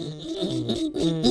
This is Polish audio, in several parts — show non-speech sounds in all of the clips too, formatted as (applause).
Mm-hmm.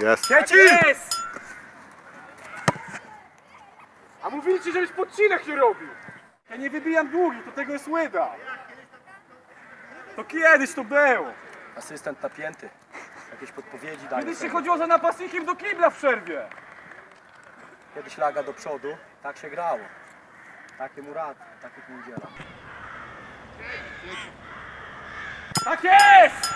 Jest. Jest! A mówili ci, żebyś podcinek nie robił. Ja nie wybijam długi, to tego jest łyda. To kiedyś to było. Asystent napięty. Jakieś podpowiedzi daje. Kiedyś się chodziło za napastnikiem do kibla w przerwie. Kiedyś laga do przodu. Tak się grało. Takie mu rad, takich mu udzielam. Tak jest!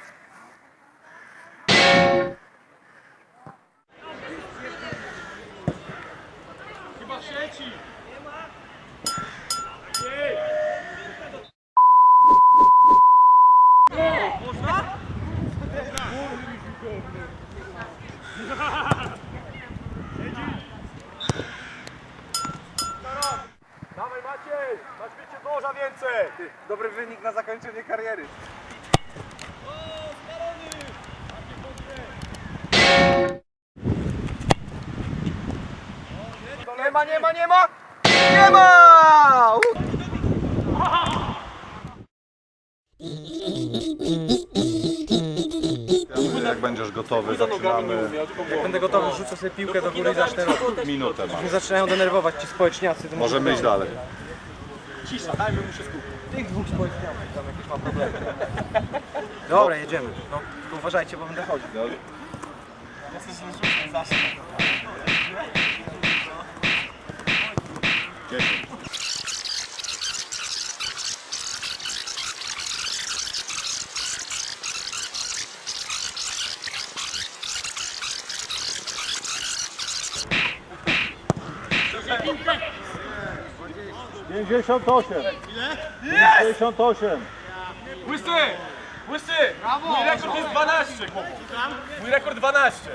Dobry wynik na zakończenie kariery. Nie ma, nie ma, nie ma! Nie ma! Jak będziesz gotowy, zaczynamy. Będę gotowy, rzucę sobie piłkę do góry i zacznę robić. Minutę masz. Mnie zaczynają denerwować ci społeczniacy. to Możemy może- iść dalej. Cisza, dajmy mu się skupić. Tych dwóch społeczniaków tam jakieś ma problemy. (laughs) Dobra, jedziemy. No, tylko uważajcie, bo będę chodził. No. Jesteś rozrzutny, zawsze. Dziękuję. 58. Ile? 58. Łysy! Łysy! Mój rekord jest 12, chłopu. Mój rekord 12.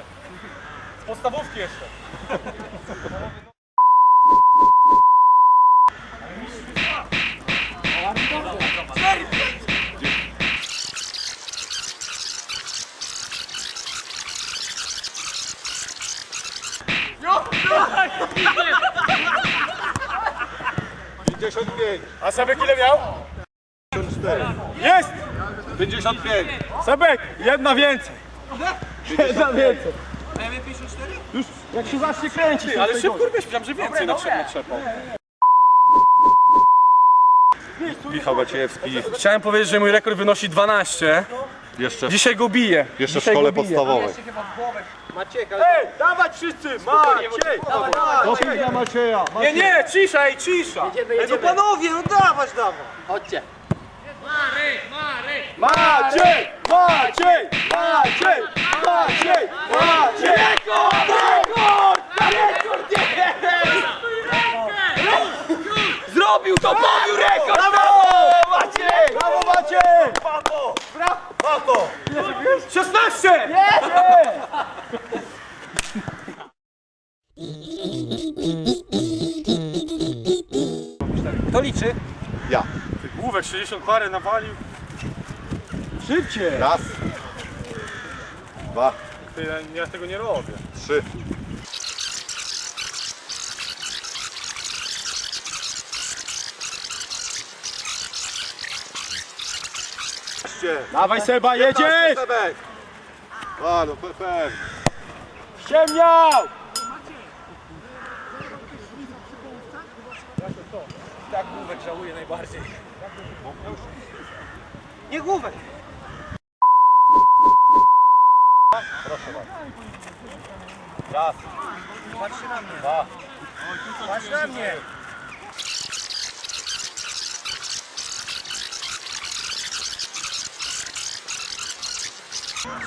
Z podstawówki jeszcze. Pięćdziesiąt pięć. A Sebek ile miał? Jest! 55. Sebek, jedna więcej. Jedna więcej. Już jak się zacznie kręcić. Ale szybko robisz, myślałem, że więcej na trzepał. Michał Maciejewski Chciałem powiedzieć, że mój rekord wynosi 12. jeszcze, Dzisiaj go biję. jeszcze w szkole podstawowej. Ej, dawać wszyscy! Maciej! Doping dla Macieja. Nie, nie, cisza, ej, cisza! Ej, no panowie, no dawać, dawać. Maciej! Maciej! Maciej! Maciej! 50 parę nawalił. Szybciej! Raz, dwa, Ty, ja, ja tego nie robię. trzy. Dawaj Seba, jedziesz! Sebek. A, no pe- pewnie. Ciemniał! Tak główek żałuję najbardziej. Nie główek. Raz, Patrzy na mnie. dwa, Patrz na mnie.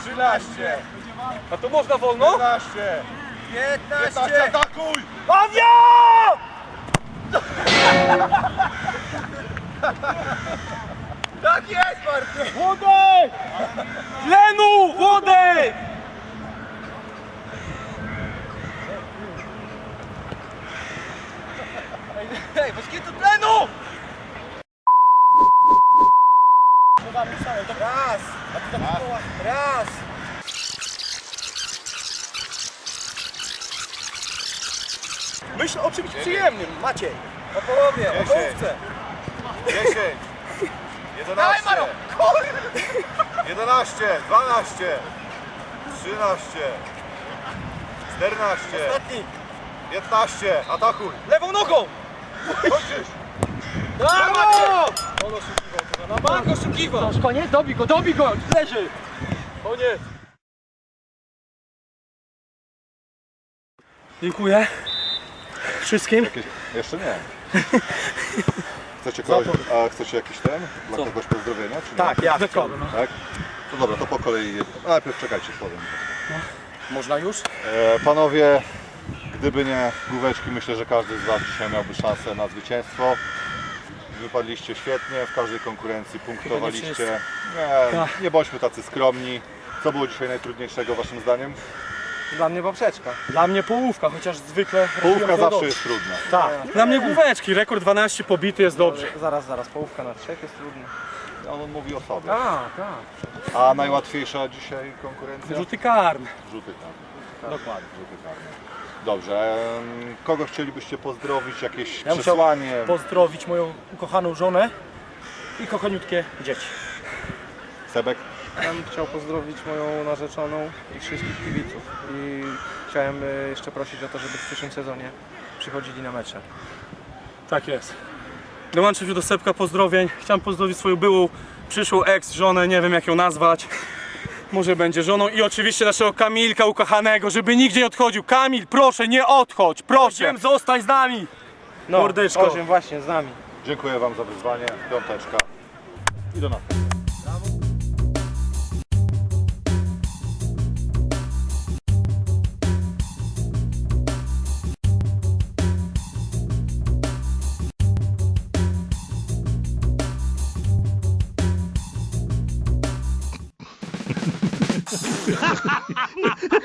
trzynaście, A to można wolno? piętnaście, piętnaście, 15. atakuj! Tak jest, Martin. Włodek! Lenu! Włodek! Hej, bez kitu tlenu! Raz. Raz. Myśl o czymś przyjemnym. Maciej. Po połowie, o połówce. 10, 11, 11, 12, 13, 14, Ostatni. 15, atakuj! Lewą nogą. Kończysz! Brawo! Manko oszukiwał. Koniec, dobij go, dobij go! Leży! Koniec! Dziękuję wszystkim. Jeszcze nie. (laughs) Chcecie, kogoś, a chcecie jakiś ten? Dla Co? kogoś pozdrowienia? Czy nie? Tak, ja Dekor, no. Tak? To dobra, to po kolei. A najpierw czekajcie, powiem. Można już? E, panowie, gdyby nie główeczki, myślę, że każdy z Was dzisiaj miałby szansę na zwycięstwo. Wypadliście świetnie, w każdej konkurencji punktowaliście. wszyscy. Nie, nie bądźmy tacy skromni. Co było dzisiaj najtrudniejszego Waszym zdaniem? Dla mnie poprzeczka. Dla mnie połówka, chociaż zwykle Połówka to zawsze dobrze. jest trudna. Tak. Dla mnie główeczki, rekord 12 pobity jest dobrze. Zaraz, zaraz, połówka na trzech jest trudna. On mówi o sobie. Tak, tak. A najłatwiejsza dzisiaj konkurencja? Rzuty karne. Rzuty karne. Dokładnie. Rzuty karne. Dobrze. em, Kogo chcielibyście pozdrowić? Jakieś Ja przesłanie? Pozdrowić moją ukochaną żonę i kochaniutkie dzieci. Sebek? Ja bym chciał pozdrowić moją narzeczoną i wszystkich kibiców. I chciałem e, jeszcze prosić o to, żeby w przyszłym sezonie przychodzili na mecze. Tak jest. Dołączę się do Sepka pozdrowień. Chciałem pozdrowić swoją byłą, przyszłą ex, żonę, nie wiem jak ją nazwać. Może będzie żoną i oczywiście naszego Kamilka ukochanego, żeby nigdzie nie odchodził. Kamil, proszę, nie odchodź, proszę. Zostań z nami. No, Mordeczko. Osiem właśnie z nami. Dziękuję Wam za wyzwanie. Piąteczka. I do nas.